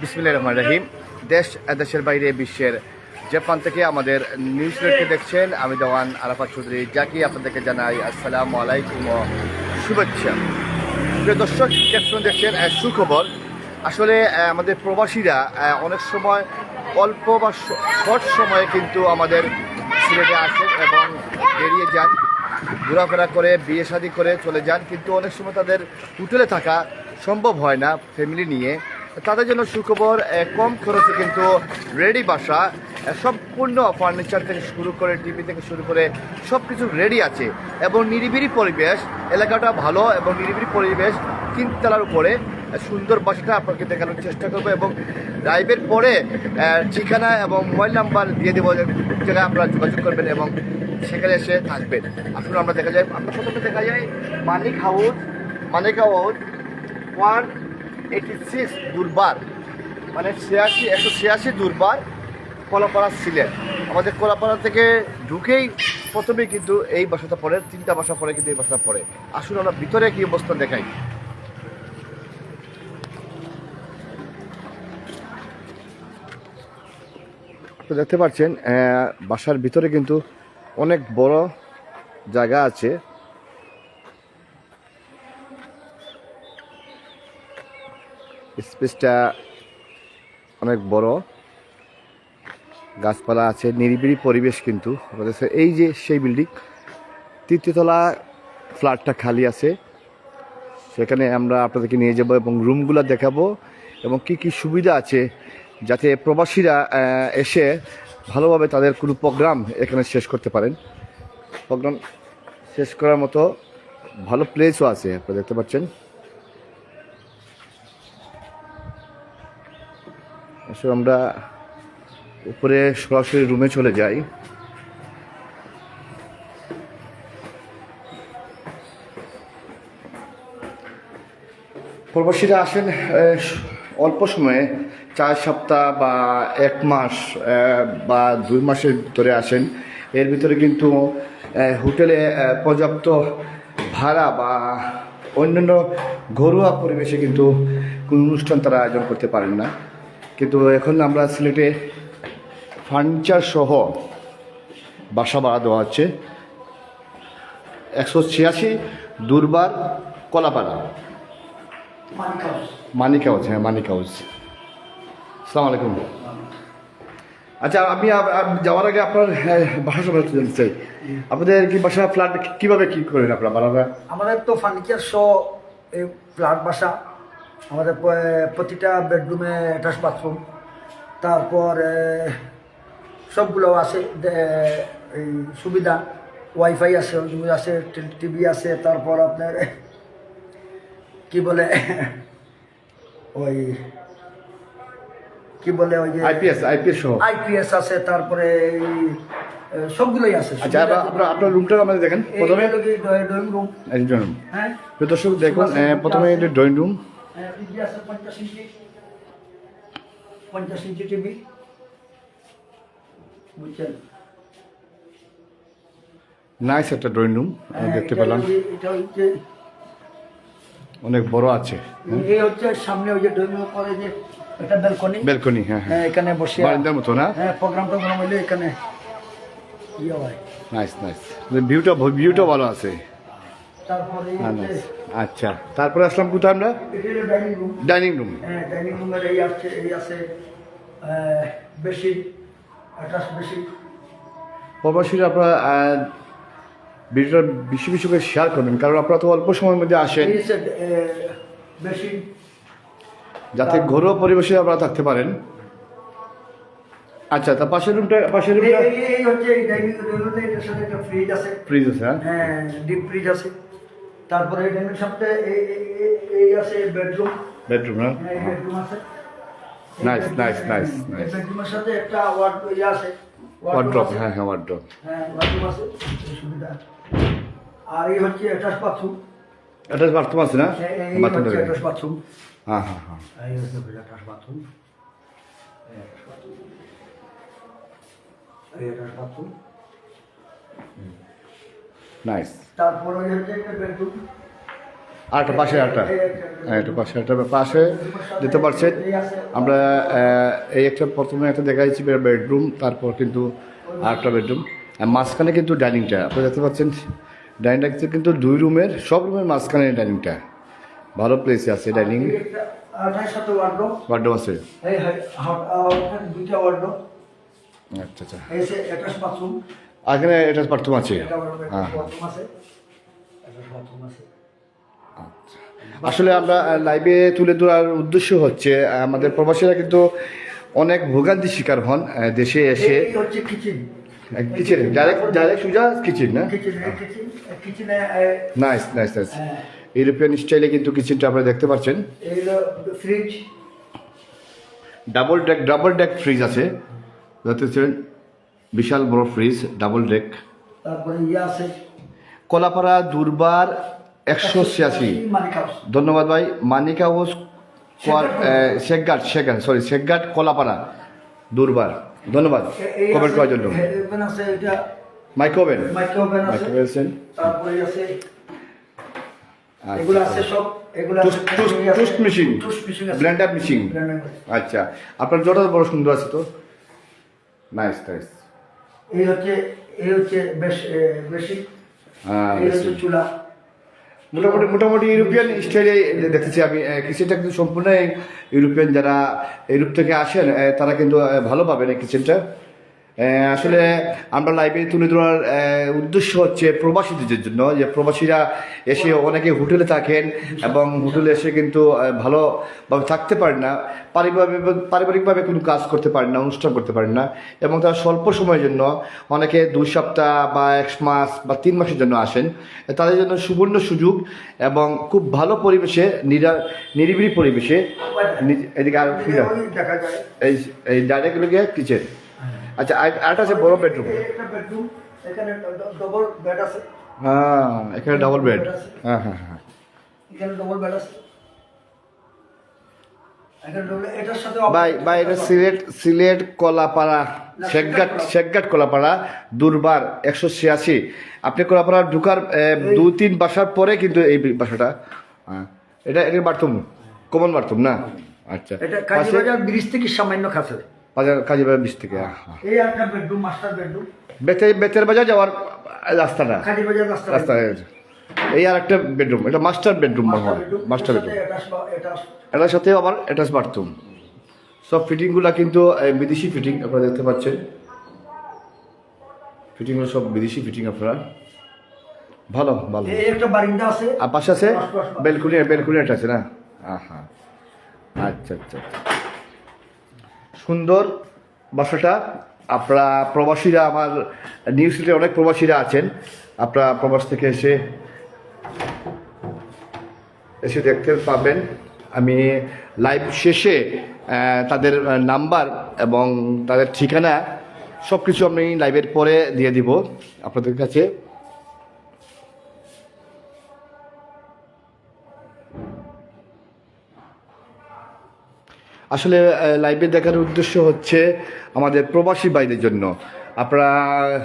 বিসমিল্লাহির রহমান রহিম। দেশ দেশের বাইরে বিশ্বের প্রান্ত থেকে আমাদের নিউজ রেটকে দেখছেন আমি দেওয়ান আরাফাত চৌধুরী। যাকে আপনাদেরকে জানাই আসসালামু আলাইকুম শুভেচ্ছা। প্রিয় দর্শক দেখছেন দেখছেন সুখবর। আসলে আমাদের প্রবাসীরা অনেক সময় অল্প বা শর্ট সময়ে কিন্তু আমাদের সিলেটে আসেন এবং বেরিয়ে যান। ঘোরাফেরা করে, বিয়ে শাদী করে চলে যান। কিন্তু অনেক সময় তাদের হোটেলে থাকা সম্ভব হয় না ফ্যামিলি নিয়ে। তাদের জন্য সুখবর কম খরচে কিন্তু রেডি বাসা সম্পূর্ণ ফার্নিচার থেকে শুরু করে টিভি থেকে শুরু করে সব কিছু রেডি আছে। এবং নিরিবিলি পরিবেশ, এলাকাটা ভালো এবং নিরিবিলি পরিবেশ তিনতলার উপরে সুন্দর বাসাটা আপনাকে দেখানোর চেষ্টা করব এবং ড্রাইভের পরে ঠিকানা এবং মোবাইল নাম্বার দিয়ে দেবো জায়গায় আপনারা যোগাযোগ করবেন এবং সেখানে এসে থাকবেন। আসলে আমরা দেখা যায় আমরা প্রথমে দেখা যায় Manik house Manik house one eighty six Durbar মানে ছিয়াশি, একশো ছিয়াশি দুর্বার কলাপাড়া ছিলেন আমাদের কলাপাড়া থেকে ঢুকেই প্রথমেই কিন্তু এই বাসাটা পড়ে, তিনটা বাসা পরে কিন্তু এই বাসাটা পড়ে। আসুন আমরা ভিতরে কি অবস্থা দেখাই। তো দেখতে পাচ্ছেন বাসার ভিতরে কিন্তু অনেক বড় জায়গা আছে। স্পেসটা অনেক বড়। গাছপালা আছে, নিরিবিলি পরিবেশ কিন্তু। এই যে সেই বিল্ডিং তৃতীয়তলা ফ্ল্যাটটা খালি আছে। সেখানে আমরা আপনাদেরকে নিয়ে যাব এবং রুমগুলো দেখাবো এবং কি কি সুবিধা আছে যাতে প্রবাসীরা এসে ভালোভাবে তাদের কোনো প্রোগ্রাম এখানে শেষ করতে পারেন। প্রোগ্রাম শেষ করার মতো ভালো প্লেসও আছে, আপনারা দেখতে পাচ্ছেন। আসলে আমরা উপরে সরাসরি রুমে চলে যাই। প্রবাসীরা আসেন অল্প সময়ে, চার সপ্তাহ বা এক মাস বা দুই মাসের ভিতরে আসেন। এর ভিতরে কিন্তু হোটেলে পর্যাপ্ত ভাড়া বা অন্যান্য ঘরোয়া পরিবেশে কিন্তু কোনো অনুষ্ঠান তারা আয়োজন করতে পারেন না। কিন্তু এখন আমরা সিলেটে ফার্নিচার সহ বাসা ভাড়া দেওয়া হচ্ছে একশো ছিয়াশি দুর্বার কলাপাড়া। মানিক হাউস হ্যাঁ মানিক হাউস সালাম আলাইকুম। আচ্ছা আমি যাওয়ার আগে আপনার বাসা সম্পর্কে জানতে চাই। আপনাদের কি বাসা ফ্ল্যাট কীভাবে কি করেন আপনার? বাড়াটা আমাদের তো ফার্নিচার এই ফ্ল্যাট বাসা। আমাদের প্রতিটা বেডরুমে অ্যাটাচ বাথরুম। তারপর সবগুলো আছে এই সুবিধা। ওয়াইফাই আছে আছে টিভি আছে তারপর আপনার কি বলে ওই কি বলে ওই যে আইপিএস আইপিএস সহ। আইপিএস আছে তারপরে সবগুলোই আছে। আচ্ছা আপনার- আপনার রুমটা আমাদের দেখেন। প্রথমে ড্রয়িং রুম হ্যাঁ। দর্শক দেখুন প্রথমে ড্রয়িং রুম টিভি আছে পঞ্চাশ ইঞ্চি। পঞ্চাশ ইঞ্চি টিভি। বুঝছেন? নাইস একটা ড্রয়িং রুম হ্যাঁ, দেখতে পেলাম। এটা হচ্ছে অনেক বড় আছে। এই হচ্ছে সামনে ওই যে ড্রয়িং পরে যে একটা ব্যালকনি ব্যালকনি হ্যাঁ হ্যাঁ। হ্যাঁ এখানে বসে বারান্দার মতো না? হ্যাঁ প্রোগ্রাম টোগ্রাম হইলে এখানে ইয়ে হয়। নাইস নাইস ভিউটা ভিউটা ভালো আছে। তারপরে হ্যাঁ। আচ্ছা তারপরে আসলাম কোথায় আমরা? ডাইনিং রুম ডাইনিং রুম হ্যাঁ ডাইনিং রুমের এই আছে এই আছে বেশি অ্যাটাচ বেশি। প্রবাসীরা আপনারা ভিডিওটা বেশি বেশি করে শেয়ার করবেন কারণ আপনারা তো অল্প সময়ের মধ্যে আসেন। বেশি। যাতে ঘরোয়া পরিবেশে আপনারা থাকতে পারেন। আচ্ছা তা পাশের রুমটা পাশের রুমটা এই- হচ্ছে এই ডাইনিং রুমে এটার সাথে একটা ফ্রিজ আছে। ফ্রিজ আছে হ্যাঁ। হ্যাঁ ডিপ ফ্রিজ আছে। তারপরে এই ডাইনিং সাথে এই এই- এই- এই আছে বেডরুম বেডরুম না হ্যাঁ এই বেডরুম আছে। Nice, nice, nice, nice. বেডরুমের সাথে একটা ওয়ার্ড ইয়ে আছে। ওয়ার্ড্রপ। হ্যাঁ হ্যাঁ ওয়ার্ড্রপ হ্যাঁ ওয়ার্ডরোব আছে। সুবিধা। আর এই হচ্ছে অ্যাটাচ বাথরুম এটা বাথরুম আছে না? বাথরুম অ্যাটাচ বাথরুম হ্যাঁ হ্যাঁ হ্যাঁ। এই হচ্ছে অ্যাটাচ বাথরুম এই attached bathroom। নাইস তারপর ওই একটা বেডরুম আটটা পাশে আটটা হ্যাঁ এটা পাশে আটটা পাশে। দিতে পারছেন আমরা এই একটা প্রথমে একটা দেখাইছি বেডরুম তারপর কিন্তু আটটা বেডরুম। আর মাঝখানে কিন্তু ডাইনিংটা আপনি দেখতে পাচ্ছেন ডাইনিংটা কিন্তু দুই রুমের সব রুমের মাঝখানে ডাইনিংটা। ভালো প্লেসে আছে ডাইনিং। ওয়ার্ডরোব আছে। আচ্ছা আচ্ছা। আর এখানে এটা বাথরুম আছে হ্যাঁ। আছে। আসলে আমরা লাইভে তুলে ধরার উদ্দেশ্য হচ্ছে আমাদের প্রবাসীরা কিন্তু অনেক ভোগান্তি শিকার হন দেশে এসে। কিচেন ডাইরেক্ট ডাইরেক্ট সুজা কিচেন না? নাইস নাইস নাইস ইউরোপিয়ান স্টাইলে কিন্তু কিচেনটা আপনারা দেখতে পাচ্ছেন। Fridge double deck double deck fridge আছে। দেখতে বিশাল বড় ফ্রিজ ডাবল ডেক তারপরে ইয়ে আছে কলাপাড়া দুর্বার একশো ছিয়াশি ধন্যবাদ ভাই মানিকা হাউস শেখঘাট শেখঘাট সরি শেখঘাট কলাপাড়া দুর্বার ধন্যবাদ কমেন্ট করার জন্য ওভেন আছে এটা মাইক্রোওভেন মাইক্রো ওভেন আছে মাইক্রোওভেন তারপরে আছে এগুলো আছে সব এগুলো আছে টুস্ট মেশিন টুস্ট মেশিন আছে ব্লেন্ডার মেশিন Blender। আচ্ছা আপনার জটা বড় সুন্দর আছে তো নাইস নাইস এই হচ্ছে এই হচ্ছে বেশ বেশি হ্যাঁ এই হচ্ছে চুলা। মোটামুটি মোটামুটি ইউরোপিয়ান স্টাইলে দেখতেছি আমি কিচেনটা কিন্তু সম্পূর্ণ ইউরোপিয়ান যারা ইউরোপ থেকে আসেন তারা কিন্তু ভালো পাবেন এই কিচেনটা। আসলে আমরা লাইব্রেরি তুলে ধরার উদ্দেশ্য হচ্ছে প্রবাসীদের জন্য যে প্রবাসীরা এসে অনেকে হোটেলে থাকেন এবং হোটেলে এসে কিন্তু ভালোভাবে থাকতে পারেন না পারিবারিক পারিবারিকভাবে কোনো কাজ করতে পারেন না অনুষ্ঠান করতে পারেন না এবং তারা স্বল্প সময়ের জন্য অনেকে দুই সপ্তাহ বা এক মাস বা তিন মাসের জন্য আসেন তাদের জন্য সুবর্ণ সুযোগ এবং খুব ভালো পরিবেশে নিরা নিরিবিলি পরিবেশে এদিকে আর এই ডাইরেক্ট কিচেন আচ্ছা আর- আরেকটা আছে বড় বেডরুম একটা বেডরুম এখানে ডবল বেড আছে। হ্যাঁ এখানে ডাবল বেড হ্যাঁ হ্যাঁ হ্যাঁ। এখানে ডবল বেড আছে। এখানে ডবল এটার সাথে ভাই ভাই এটা সিলেট সিলেট কলাপাড়া শেখঘাট শেখঘাট কলাপাড়া দুর্বার একশো ছিয়াশি। আপনি কলাপাড়া ঢুকার দু তিন বাসার পরে কিন্তু এই বাসাটা হ্যাঁ। এটা এটা বাথরুম কমন বাথরুম না? আচ্ছা। এটা কাজীবাজার ব্রিজ থেকে সামান্য কাছে বাজার বিশ থেকে হ্যাঁ, হ্যাঁ। এই একটা বেডরুম মাস্টার বেডরুম। বেতে বেতের বাজার যাওয়ার রাস্তাটা। রাস্তা রাস্তা এই আর একটা বেডরুম এটা মাস্টার বেডরুম হয়। মাস্টার বেডরুম এটা এটার সাথে আবার অ্যাটাচ বাথরুম সব ফিটিংগুলো কিন্তু বিদেশি ফিটিং আপনারা দেখতে পাচ্ছেন। ফিটিংগুলো সব বিদেশি ফিটিং আপনারা। ভালো ভালো। একটা বারিন্দা আছে। আর পাশে আছে বেলকুনি বেলকুনি একটা আছে না? হ্যাঁ আচ্ছা আচ্ছা আচ্ছা। সুন্দর বাসাটা। আপনারা প্রবাসীরা আমার নিউজিল্যান্ডে অনেক প্রবাসীরা আছেন। আপনারা প্রবাস থেকে এসে এসে দেখতে পাবেন। আমি লাইভ শেষে তাদের নাম্বার এবং তাদের ঠিকানা সব কিছু আমি লাইভের পরে দিয়ে দিব আপনাদের কাছে। আসলে লাইভে দেখার উদ্দেশ্য হচ্ছে আমাদের প্রবাসী বাইদের জন্য। আপনারা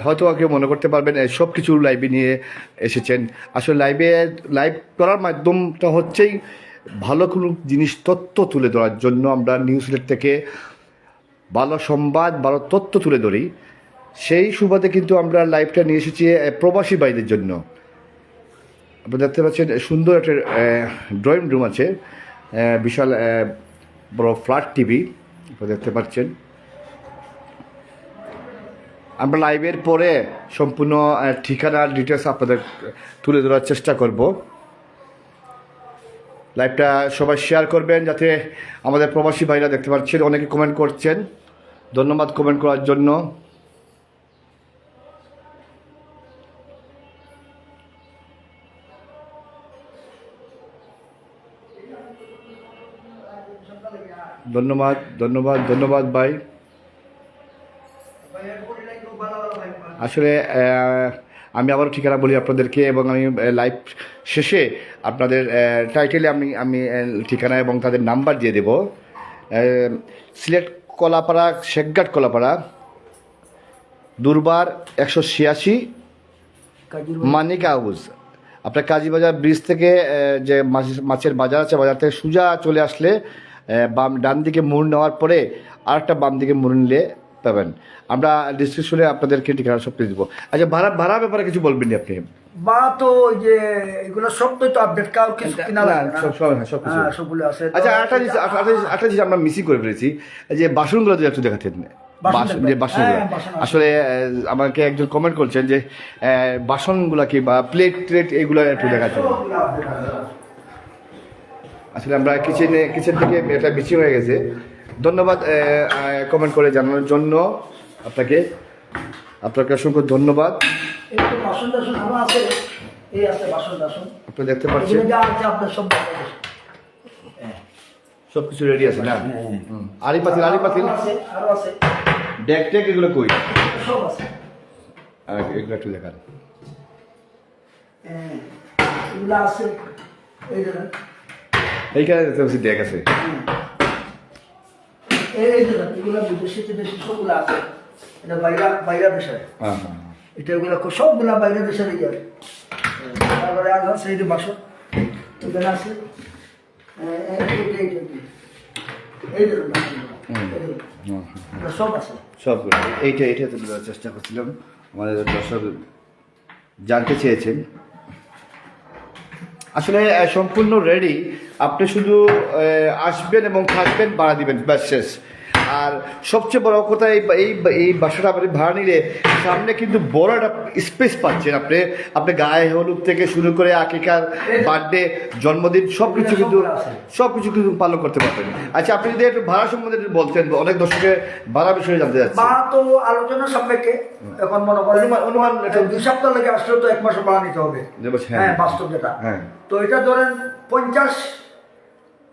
হয়তো কেউ মনে করতে পারবেন সব কিছু লাইভে নিয়ে এসেছেন। আসলে লাইভে লাইভ করার মাধ্যমটা হচ্ছেই ভালো কোনো জিনিস, তথ্য তুলে ধরার জন্য আমরা নিউজলেট থেকে ভালো সংবাদ, ভালো তথ্য তুলে ধরি। সেই সুবাদে কিন্তু আমরা লাইভটা নিয়ে এসেছি প্রবাসী বাইদের জন্য। আপনারা দেখতে পাচ্ছেন, সুন্দর একটা ড্রয়িং রুম আছে। বিশাল বড় ফ্ল্যাট টিভি দেখতে পাচ্ছেন। আমরা লাইভের পরে সম্পূর্ণ ঠিকানার ডিটেলস আপনাদের তুলে ধরার চেষ্টা করব। লাইভটা সবাই শেয়ার করবেন যাতে আমাদের প্রবাসী ভাইরা দেখতে পাচ্ছেন, অনেকে কমেন্ট করছেন। ধন্যবাদ কমেন্ট করার জন্য। ধন্যবাদ ধন্যবাদ ধন্যবাদ ভাই। আসলে আমি আবার ঠিকানা বলি আপনাদেরকে এবং আমি লাইভ শেষে আপনাদের টাইটেলে আমি আমি ঠিকানা এবং তাদের নাম্বার দিয়ে দেব। সিলেট কলাপাড়া শেখঘাট কলাপাড়া দুর্বার একশো ছিয়াশি মানিক হাউস। আপনার কাজীবাজার ব্রিজ থেকে যে মাছ- মাছের বাজার আছে বাজার থেকে সোজা চলে আসলে বাম ডান দিকে মোড় নেওয়ার পরে আরেকটা বাম দিকে মুড় নিলে পাবেন। আমরা ডিসক্রিপশনে আপনাদেরকে ঠিকানা সব দিয়ে দেবো। আচ্ছা ভাড়া ভাড়া ব্যাপারে কিছু বলবেন নি আপনি? বা তো যে এগুলো সব তো আপডেট কাউ কিছু কিনা না, না। সব- সব- হ্যাঁ, সব কিছু। হ্যাঁ, সবগুলো আছে। আচ্ছা একটা জিনিস একটা জিনিস- একটা জিনিস আমরা মিসিং করে ফেলেছি। যে বাসনগুলো যদি একটু দেখাতেন যে বাসনগুলো। হ্যাঁ, বাসন আসলে আমাকে একজন কমেন্ট করছেন যে আহ, বাসনগুলা কি বা প্লেট প্লেট এগুলো একটু দেখাচ্ছেন। আসলে আমরা কিচেনে কিচেন থেকে এটা বেশি হয়ে গেছে। ধন্যবাদ কমেন্ট করে জানানোর জন্য আপনাকে। আপনাকে অসংখ্য ধন্যবাদ। আপনি দেখতে পাচ্ছেন। সব। সব কিছু রেডি আছে না? হ্যাঁ। আড়ি পাতিল আড়ি পাতিল ডেক টেক এগুলো কই? আর এগুলো একটু দেখান। হ্যাঁ, এগুলো আছে। এই এই এগুলো বিদেশি টিদেশি সবগুলো আছে। এটা বাইরা বাইরা দেশের। হ্যাঁ হ্যাঁ সবগুলা বাইরে দেশের ইয়ে তারপরে আর আছে এই যে বাসন। এখানে আছে। সবগুলো। এইটা এইটা তুলে দেওয়ার চেষ্টা করছিলাম। আমাদের দর্শক জানতে চেয়েছেন। আসলে সম্পূর্ণ রেডি আপনি শুধু আসবেন এবং থাকবেন বাড়া দিবেন ব্যাস শেষ। আর সবচেয়ে বড় কথা এই এই এই বাসাটা আপনি ভাড়া নিলে সামনে কিন্তু বড় একটা স্পেস পাচ্ছেন আপনি। আপনি গায়ে হলুদ থেকে শুরু করে আকিকার বার্থডে জন্মদিন সব কিছু কিন্তু সব কিছু কিন্তু পালন করতে পারবেন। আচ্ছা আপনি যদি একটু ভাড়া সম্বন্ধে বলতেন অনেক দর্শকের ভাড়া বিষয়ে জানতে যাচ্ছে বা তো আলোচনা সাপেক্ষে। এখন মনে করেন অনুমান- দুই সপ্তাহ লেগে আসলেও তো এক মাসে ভাড়া নিতে হবে। হ্যাঁ। হ্যাঁ বাস্তব যেটা। হ্যাঁ। তো এটা ধরেন পঞ্চাশ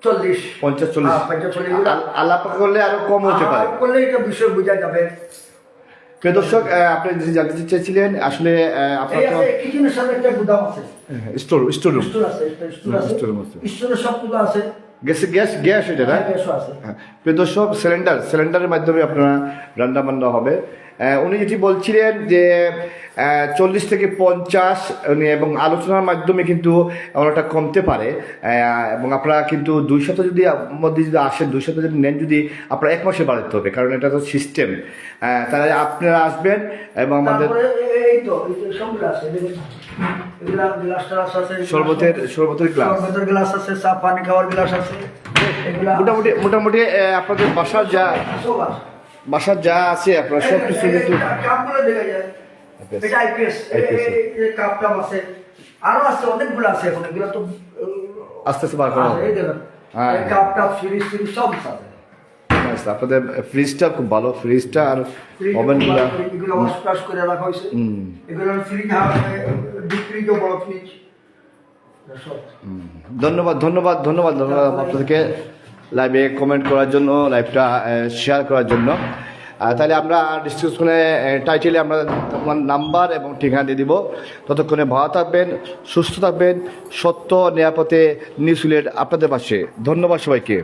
চল্লিশ। পঞ্চাশ চল্লিশ। হ্যাঁ, পঞ্চাশ চল্লিশ। আলাপ করলে আরও কম হতে পারে। করলে এটা বিষয় বোঝা যাবে। প্রিয় দর্শক আপনি যদি জানতে চেয়েছিলেন আসলে আপনার তো কিচেনের সাথে একটা গুদাম আছে। স্টোর স্টোর রুম স্টোর আছে স্টোর আছে। স্টোর আছে। স্টোরে সব কিছু আছে। গ্যাস গ্যাস গ্যাস এটা না? হ্যাঁ, হ্যাঁ। প্রিয় দর্শক সিলিন্ডার সিলিন্ডারের মাধ্যমে আপনারা রান্না বান্না হবে। উনি যেটি বলছিলেন যে চল্লিশ থেকে পঞ্চাশ উনি এবং আলোচনার মাধ্যমে কিন্তু অনেকটা কমতে পারে। এবং আপনারা কিন্তু দুই শত যদি মধ্যে যদি আসেন দুই শত যদি নেন যদি আপনারা এক মাসে বাড়াতে হবে কারণ এটা তো সিস্টেম তাহলে আপনারা আসবেন এবং আমাদের এই তো এগুলা গ্লাস আছে শরবতের শরবতের গ্লাস। শরবতের গ্লাস আছে চা পানি খাওয়ার গ্লাস আছে। এগুলা মোটামুটি মোটামুটি আপনাদের বাসার যা বাসার যা আছে আপনারা সব কিছু কিন্তু আরও আছে অনেকগুলো আছে এখন। এগুলো তো আস্তে আস্তে বার করা। হ্যাঁ, কাপ টাপ সিরিজ সিরিজ সব আছে। আপনাদের ফ্রিজটা খুব ভালো। ফ্রিজটা আর ওভেনগুলো এগুলো ওয়াশ করে রাখা হয়েছে। এগুলো ফ্রিজ ফ্রিজ সব ধন্যবাদ ধন্যবাদ ধন্যবাদ ধন্যবাদ। আপনাদেরকে লাইভে কমেন্ট করার জন্য লাইভটা শেয়ার করার জন্য। তাহলে আমরা ডিসক্রিপশনে টাইটেলে আমরা তোমার নাম্বার এবং ঠিকানা দিয়ে দিব। ততক্ষণে ভালো থাকবেন সুস্থ থাকবেন সত্য নিরাপদে নিউজ আপনাদের পাশে। ধন্যবাদ সবাইকে।